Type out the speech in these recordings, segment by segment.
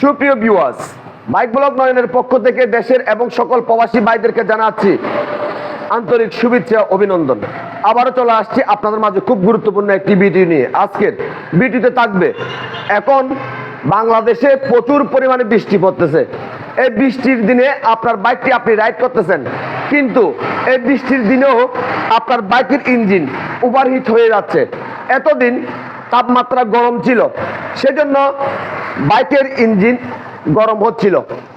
সুপ্রিয় viewers bike blog নয়নের পক্ষ থেকে দেশের এবং সকল প্রবাসী ভাইদেরকে জানাচ্ছি আন্তরিক শুভেচ্ছা, অভিনন্দন। আবারও চলে আসছি আপনাদের মাঝে খুব গুরুত্বপূর্ণ একটি ভিডিও নিয়ে। আজকের ভিডিওতে থাকবে, এখন বাংলাদেশে প্রচুর পরিমাণে বৃষ্টি পড়তেছে। এই বৃষ্টির দিনে আপনার বাইকটি আপনি রাইড করতেছেন, কিন্তু এই বৃষ্টির দিনেও আপনার বাইকের ইঞ্জিন ওভারহিট হয়ে যাচ্ছে। এতদিন তাপমাত্রা গরম ছিল, সেজন্য বাইকের ইঞ্জিন গরম হচ্ছিল।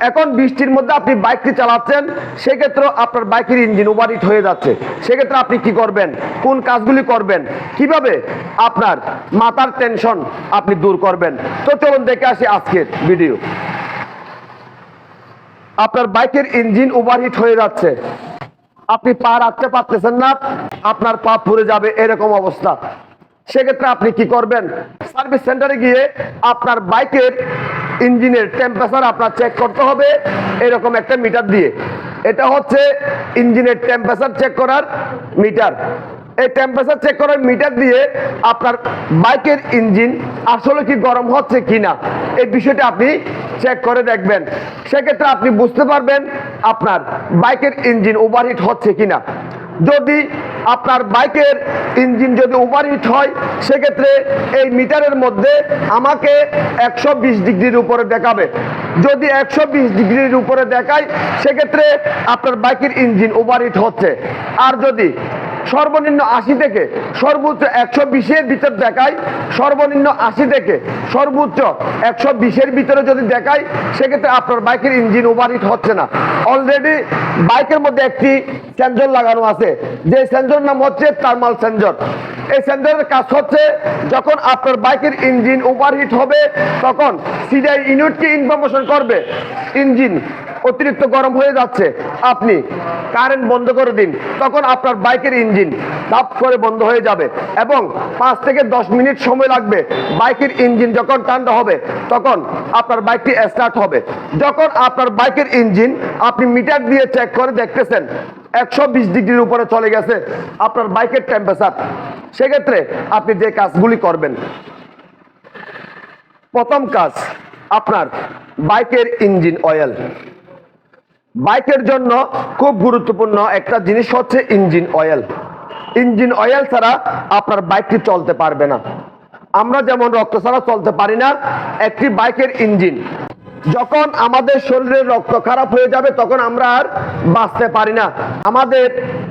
এখন বৃষ্টির মধ্যে আপনি বাইকটি চালাচ্ছেন সেক্ষেত্রে আপনার বাইকের ইঞ্জিন ওভারহিট হয়ে যাচ্ছে। সেক্ষেত্রে আপনি কি করবেন? কোন কাজগুলি করবেন? কীভাবে আপনার মাথার টেনশন আপনি দূর করবেন? তো চলুন দেখে আসি আজকের ভিডিও আপনার বাইকের ইঞ্জিন ওভারহিট হয়ে যাচ্ছে। আপনি পা রাখতে পারতেছেন না, আপনার পা পুড়ে যাবে, এরকম অবস্থা। সেক্ষেত্রে আপনি কি করবেন? সার্ভিস সেন্টারে গিয়ে আপনার বাইকের ইঞ্জিনের টেম্পারেচার আপনার চেক করতে হবে। এরকম একটা মিটার দিয়ে। এটা হচ্ছে ইঞ্জিনের টেম্পারেচার চেক করার মিটার এই টেম্পারেচার চেক করার মিটার দিয়ে আপনার বাইকের ইঞ্জিন আসলে কি গরম হচ্ছে কিনা, এই বিষয়টা আপনি চেক করে দেখবেন। সেক্ষেত্রে আপনি বুঝতে পারবেন আপনার বাইকের ইঞ্জিন ওভারহিট হচ্ছে কিনা। যদি আপনার বাইকের ইঞ্জিন যদি ওভারহিট হয়, সেক্ষেত্রে এই মিটারের মধ্যে আমাকে একশো বিশ ডিগ্রির উপরে দেখাবে। যদি একশো বিশ ডিগ্রির উপরে দেখায়, সেক্ষেত্রে আপনার বাইকের ইঞ্জিন ওভারহিট হচ্ছে। আর যদি সর্বনিম্ন আশি থেকে সর্বোচ্চ একশো বিশের ভিতর দেখায় সর্বনিম্ন আশি থেকে সর্বোচ্চ একশো বিশের ভিতরে যদি দেখায় সেক্ষেত্রে আপনার বাইকের ইঞ্জিন ওভারহিট হচ্ছে না। অলরেডি বাইকের মধ্যে একটি সেন্সর লাগানো আছে। যে সেন্সর নাম হচ্ছে থার্মাল সেন্সর এই সেন্সরের কাজ হচ্ছে, যখন আপনার বাইকের ইঞ্জিন ওভারহিট হবে, তখন সিডিআই ইউনিটকে ইনফরমেশন করবে। ইঞ্জিন অতিরিক্ত গরম হয়ে যাচ্ছে। আপনি কারেন্ট বন্ধ করে দিন, তখন আপনার বাইকের ইঞ্জিন তাপ করে বন্ধ হয়ে যাবে এবং পাঁচ থেকে দশ মিনিট সময় লাগবে বাইকের ইঞ্জিন যখন ঠান্ডা হবে, তখন আপনার বাইকটি স্টার্ট হবে। যখন আপনার বাইকের ইঞ্জিন আপনি মিটার দিয়ে চেক করে দেখতেছেন, একশো বিশ ডিগ্রির উপরে চলে গেছে আপনার বাইকের টেম্পারেচার সেক্ষেত্রে আপনি যে কাজগুলি করবেন, প্রথম কাজ আপনার বাইকের ইঞ্জিন অয়েল বাইকের জন্য খুব গুরুত্বপূর্ণ একটা জিনিস হচ্ছে ইঞ্জিন অয়েল। ইঞ্জিন অয়েল ছাড়া আপনার বাইকটি চলতে পারবে না। আমরা যেমন রক্ত ছাড়া চলতে পারি না, একটি বাইকের ইঞ্জিন। যখন আমাদের শরীরের রক্ত খারাপ হয়ে যাবে, তখন আমরা আর বাঁচতে পারি না। আমাদের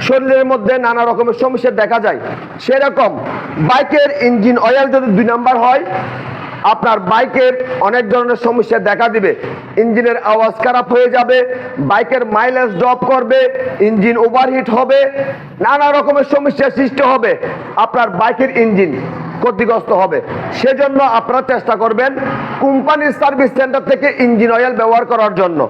শরীরের মধ্যে নানা রকমের সমস্যা দেখা যায়। সেরকম বাইকের ইঞ্জিন অয়েল যদি দুই নাম্বার হয় আপনার বাইকের অনেক ধরনের সমস্যা দেখা দিবে। ইঞ্জিনের আওয়াজ খারাপ হয়ে যাবে, বাইকের মাইলেজ ড্রপ করবে, ইঞ্জিন ওভারহিট হবে, নানা রকমের সমস্যার সৃষ্টি হবে। আপনার বাইকের ইঞ্জিন ক্ষতিগ্রস্ত হবে। সেজন্য আপনারা চেষ্টা করবেন কোম্পানির সার্ভিস সেন্টার থেকে ইঞ্জিন অয়েল ব্যবহার করার জন্য।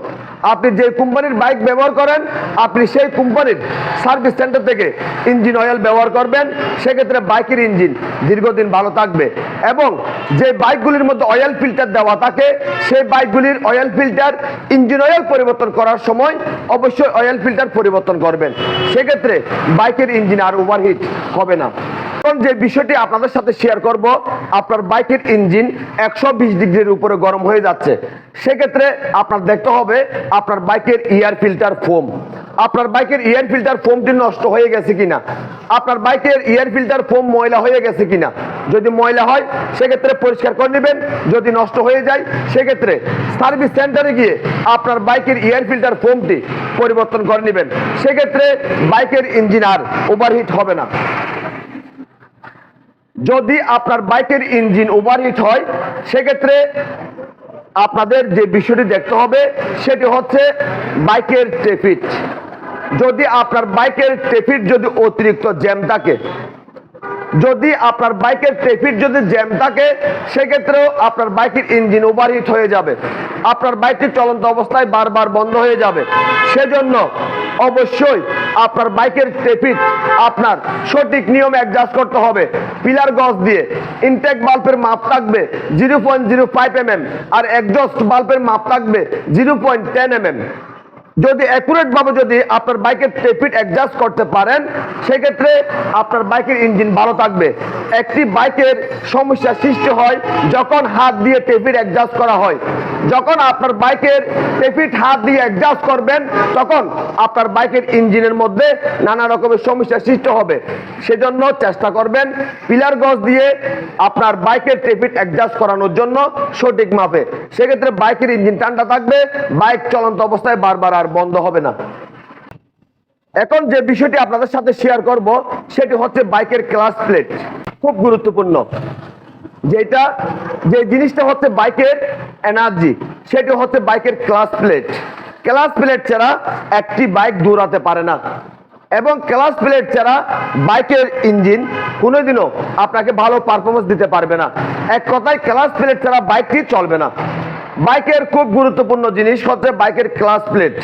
আপনি যে কোম্পানির বাইক ব্যবহার করেন, আপনি সেই কোম্পানির সার্ভিস সেন্টার থেকে ইঞ্জিন অয়েল ব্যবহার করবেন। সেক্ষেত্রে বাইকের ইঞ্জিন দীর্ঘদিন ভালো থাকবে এবং যে বাইকগুলির মধ্যে অয়েল ফিল্টার দেওয়া থাকে, সেই বাইকগুলির অয়েল ফিল্টার ইঞ্জিন অয়েল পরিবর্তন করার সময় অবশ্যই অয়েল ফিল্টার পরিবর্তন করবেন। সেক্ষেত্রে বাইকের ইঞ্জিন আর ওভারহিট হবে না। এখন যে বিষয়টি আপনাদের সাথে শেয়ার করব, আপনার বাইকের ইঞ্জিন একশো বিশ ডিগ্রির উপরে গরম হয়ে যাচ্ছে। সেক্ষেত্রে আপনার দেখতে হবে, আপনার বাইকের ইয়ার ফিল্টার ফোম আপনার বাইকের ইয়ার ফিল্টার ফোমটি নষ্ট হয়ে গেছে কিনা? আপনার বাইকের ইয়ার ফিল্টার ফোম ময়লা হয়ে গেছে কিনা? যদি ময়লা হয়, সেক্ষেত্রে পরিষ্কার করে নেবেন। যদি নষ্ট হয়ে যায়, সেক্ষেত্রে সার্ভিস সেন্টারে গিয়ে আপনার বাইকের ইয়ার ফিল্টার ফোমটি পরিবর্তন করে নেবেন। সেক্ষেত্রে বাইকের ইঞ্জিন আর ওভারহিট হবে না। যদি আপনার বাইকের ইঞ্জিন ওভারহিট হয়, সেক্ষেত্রে আপনাদের যে বিষয়টি দেখতে হবে, সেটি হচ্ছে বাইকের ট্রেফিট যদি আপনার বাইকের ট্রেফিট যদি অতিরিক্ত জ্যাম থাকে যদি আপনার বাইকের ট্রেফিক যদি জ্যাম থাকে, সেক্ষেত্রেও আপনার বাইকের ইঞ্জিন ওভারহিট হয়ে যাবে। আপনার বাইকটি চলন্ত অবস্থায় বারবার বন্ধ হয়ে যাবে। সেজন্য অবশ্যই আপনার বাইকের ট্রেফিক আপনার সঠিক নিয়ম অ্যাডজাস্ট করতে হবে। পিলার গজ দিয়ে ইনটেক বাল্বের মাপ থাকবে zero point zero five M আর একজস্ট বাল্বের মাপ থাকবে জিরো পয়েন্ট টেন এম যদি অ্যাকুরেট ভাবে যদি আপনার বাইকের টেপিট অ্যাডজাস্ট করতে পারেন, সেক্ষেত্রে আপনার বাইকের ইঞ্জিন ভালো থাকবে। একটি বাইকের সমস্যা সৃষ্টি হয় যখন হাত দিয়ে টেপিট অ্যাডজাস্ট করা হয়। যখন আপনার বাইকের টেপিট হাত দিয়ে অ্যাডজাস্ট করবেন, তখন আপনার বাইকের ইঞ্জিনের মধ্যে নানা রকমের সমস্যা সৃষ্টি হবে। সেজন্য চেষ্টা করবেন পিলার গজ দিয়ে আপনার বাইকের টেপিট অ্যাডজাস্ট করানোর জন্য সঠিক মাপে। সেক্ষেত্রে বাইকের ইঞ্জিন ঠান্ডা থাকবে বাইক চলন্ত অবস্থায় বারবার আর বন্ধ হবে না। এখন যে বিষয়টি আপনাদের সাথে শেয়ার করব, সেটি হচ্ছে বাইকের ক্লাস প্লেট খুব গুরুত্বপূর্ণ। যেটা, যে জিনিসটা হচ্ছে বাইকের এনার্জি সেটি হচ্ছে বাইকের ক্লাস প্লেট ক্লাস প্লেট ছাড়া একটি বাইক দৌড়াতে পারে না। এবং ক্লাস প্লেট ছাড়া বাইকের ইঞ্জিন কোনোদিনও আপনাকে ভালো পারফরমেন্স দিতে পারবে না। এক কথায় ক্লাস প্লেট ছাড়া বাইকটি চলবে না। বাইকের খুব গুরুত্বপূর্ণ জিনিস হচ্ছে বাইকের ক্লাস প্লেট।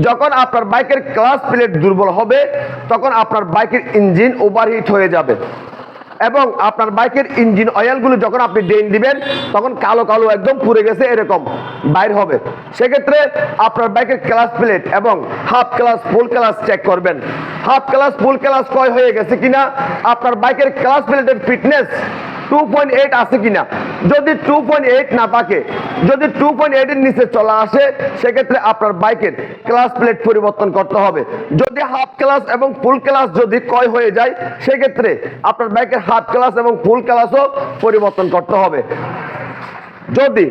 যখন আপনার বাইকের ক্লাস প্লেট দুর্বল হবে, তখন আপনার বাইকের ইঞ্জিন ওভারহিট হয়ে যাবে। এবং আপনার বাইকের ইঞ্জিন অয়েলগুলো যখন আপনি ড্রেন দিবেন, তখন কালো কালো একদম পুড়ে গেছে, এরকম বাইর হবে। সেক্ষেত্রে আপনার বাইকের ক্লাস প্লেট এবং half clutch full clutch check করবেন। হাফ ক্লাস ফুল ক্লাস কয় হয়ে গেছে কিনা? আপনার বাইকের ক্লাস প্লেটের ফিটনেস টু পয়েন্ট এইট আছে কিনা? যদি টু পয়েন্ট এইট না থাকে, যদি টু পয়েন্ট এইটের নিচে চলা আসে, সেক্ষেত্রে আপনার বাইকের ক্লাস প্লেট পরিবর্তন করতে হবে। যদি হাফ ক্লাস এবং ফুল ক্লাস যদি ক্রয় হয়ে যায়, সেক্ষেত্রে আপনার বাইকের হাফ ক্লাস এবং ফুল ক্লাসও পরিবর্তন করতে হবে। যদি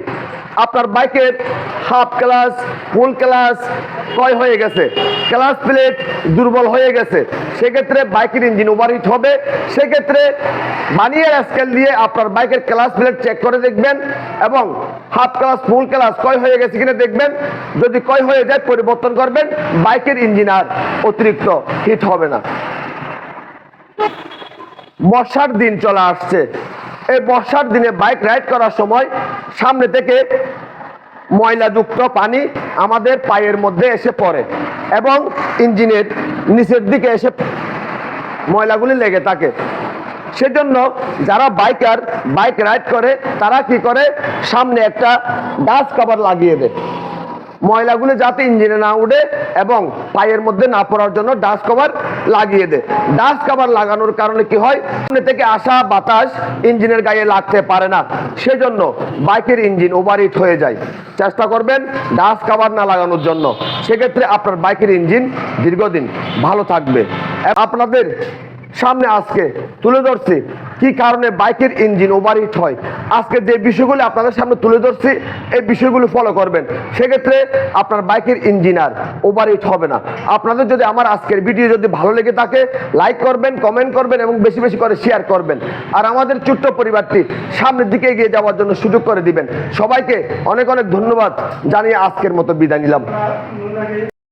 আপনার বাইকের হাফ ক্লাস, ফুল ক্লাস কয় হয়ে গেছে। ক্লাস প্লেট দুর্বল হয়ে গেছে। সেক্ষেত্রে বাইকের ইঞ্জিন ওভারহিট হবে। সেক্ষেত্রে বানিয়ার স্কেল দিয়ে আপনার বাইকের ক্লাস প্লেট চেক করে দেখবেন এবং হাফ ক্লাস, ফুল ক্লাস কয় হয়ে গেছে কিনা দেখবেন। যদি কয় হয়ে যায়, পরিবর্তন করবেন। বাইকের ইঞ্জিন আর অতিরিক্ত হিট হবে না। বর্ষার দিন চলে আসছে। এই বর্ষার দিনে বাইক রাইড করার সময় সামনে থেকে ময়লাযুক্ত পানি আমাদের পায়ের মধ্যে এসে পড়ে এবং ইঞ্জিনের নিচের দিকে এসে ময়লাগুলি লেগে থাকে। সেজন্য যারা বাইকার বাইক রাইড করে, তারা কি করে? সামনে একটা ডাস্ট কভার লাগিয়ে দেয়। ময়লাগুলো যাতে ইঞ্জিনে না উঠে এবং পায়ের মধ্যে না পড়ার জন্য ডাস্ট কভার লাগিয়ে দেয়। ডাস্ট কভার লাগানোর কারণে কি হয়? থেকে আসা বাতাস ইঞ্জিনের গায়ে লাগতে পারে না। সেজন্য বাইকের ইঞ্জিন ওভারহিট হয়ে যায়। চেষ্টা করবেন ডাস্ট কভার না লাগানোর জন্য। সেক্ষেত্রে আপনার বাইকের ইঞ্জিন দীর্ঘদিন ভালো থাকবে। আপনাদের সামনে আজকে তুলে ধরছি কি কারণে বাইকের ইঞ্জিন ওভারহিট হয়। আজকে যে বিষয়গুলো আপনাদের সামনে তুলে ধরছি, এই বিষয়গুলো ফলো করবেন। সেক্ষেত্রে আপনার বাইকের ইঞ্জিন আর ওভারহিট হবে না। আপনাদের যদি আমার আজকের ভিডিও যদি ভালো লেগে থাকে লাইক করবেন কমেন্ট করবেন এবং বেশি বেশি করে শেয়ার করবেন। আর আমাদের ছোট্ট পরিবারটি সামনের দিকে এগিয়ে যাওয়ার জন্য সুযোগ করে দিবেন। সবাইকে অনেক অনেক ধন্যবাদ। জানিয়ে আজকের মতো বিদায় নিলাম।